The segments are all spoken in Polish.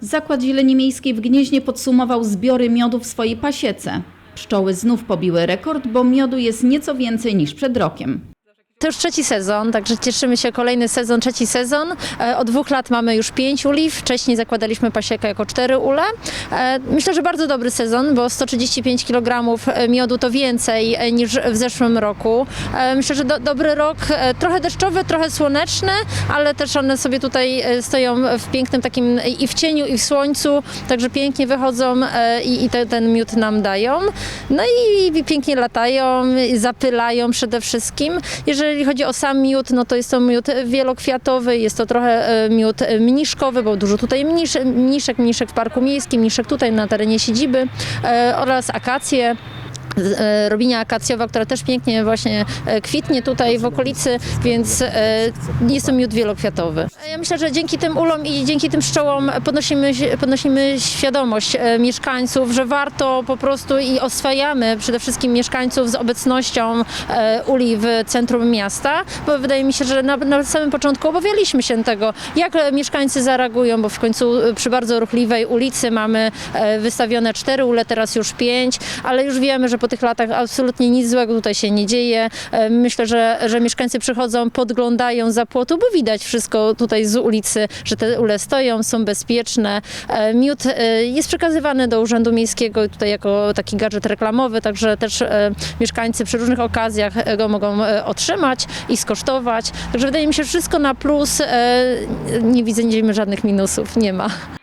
Zakład Zieleni Miejskiej w Gnieźnie podsumował zbiory miodu w swojej pasiece. Pszczoły znów pobiły rekord, bo miodu jest nieco więcej niż przed rokiem. To już trzeci sezon, także cieszymy się kolejny sezon, trzeci sezon. E, Od dwóch lat mamy już pięć uli, wcześniej zakładaliśmy pasiekę jako cztery ule. E, Myślę, że bardzo dobry sezon, bo 135 kg miodu to więcej e, niż w zeszłym roku. E, Myślę, że do, dobry rok, e, trochę deszczowy, trochę słoneczny, ale też one sobie tutaj e, stoją w pięknym takim i w cieniu, i w słońcu, także pięknie wychodzą e, i, i te, ten miód nam dają. No i pięknie latają, zapylają przede wszystkim. Jeżeli chodzi o sam miód, no to jest to miód wielokwiatowy, jest to trochę e, miód e, mniszkowy, bo dużo tutaj mnisz, mniszek, mniszek w parku miejskim, mniszek tutaj na terenie siedziby e, oraz akacje. E, Robinia akacjowa, która też pięknie właśnie e, kwitnie tutaj w okolicy, więc e, jest to miód wielokwiatowy. Ja myślę, że dzięki tym ulom i dzięki tym pszczołom podnosimy, podnosimy świadomość mieszkańców, że warto po prostu i oswajamy przede wszystkim mieszkańców z obecnością uli w centrum miasta, bo wydaje mi się, że na, na samym początku obawialiśmy się tego, jak mieszkańcy zareagują, bo w końcu przy bardzo ruchliwej ulicy mamy wystawione cztery ule, teraz już pięć, ale już wiemy, że po tych latach absolutnie nic złego tutaj się nie dzieje. E, Myślę, że, że mieszkańcy przychodzą, podglądają za płotu, bo widać wszystko tutaj z ulicy, że te ule stoją, są bezpieczne. E, Miód e, jest przekazywany do Urzędu Miejskiego tutaj jako taki gadżet reklamowy, także też mieszkańcy przy różnych okazjach go mogą otrzymać i skosztować. Także wydaje mi się, że wszystko na plus. Nie widzę, nie widzimy żadnych minusów, nie ma.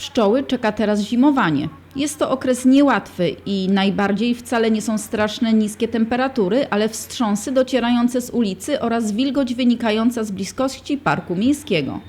Pszczoły czeka teraz zimowanie. Jest to okres niełatwy i najbardziej wcale nie są straszne niskie temperatury, ale wstrząsy docierające z ulicy oraz wilgoć wynikająca z bliskości parku miejskiego.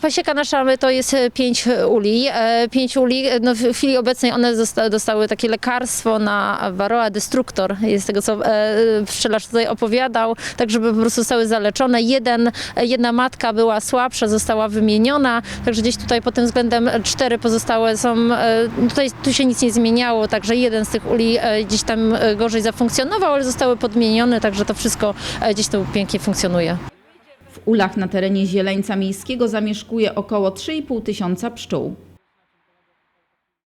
Pasieka nasza to jest e, pięć uli. E, Pięć uli, e, no w chwili obecnej one zosta- dostały takie lekarstwo na Varroa Destructor, jest tego co e, pszczelarz tutaj opowiadał, tak żeby po prostu zostały zaleczone. Jeden, e, jedna matka była słabsza, została wymieniona, także gdzieś tutaj pod tym względem cztery pozostałe są, e, tutaj tu się nic nie zmieniało, także jeden z tych uli e, gdzieś tam e, gorzej zafunkcjonował, ale zostały podmienione, także to wszystko e, gdzieś tu pięknie funkcjonuje. W ulach na terenie Zieleńca Miejskiego zamieszkuje około 3,5 tysiąca pszczół.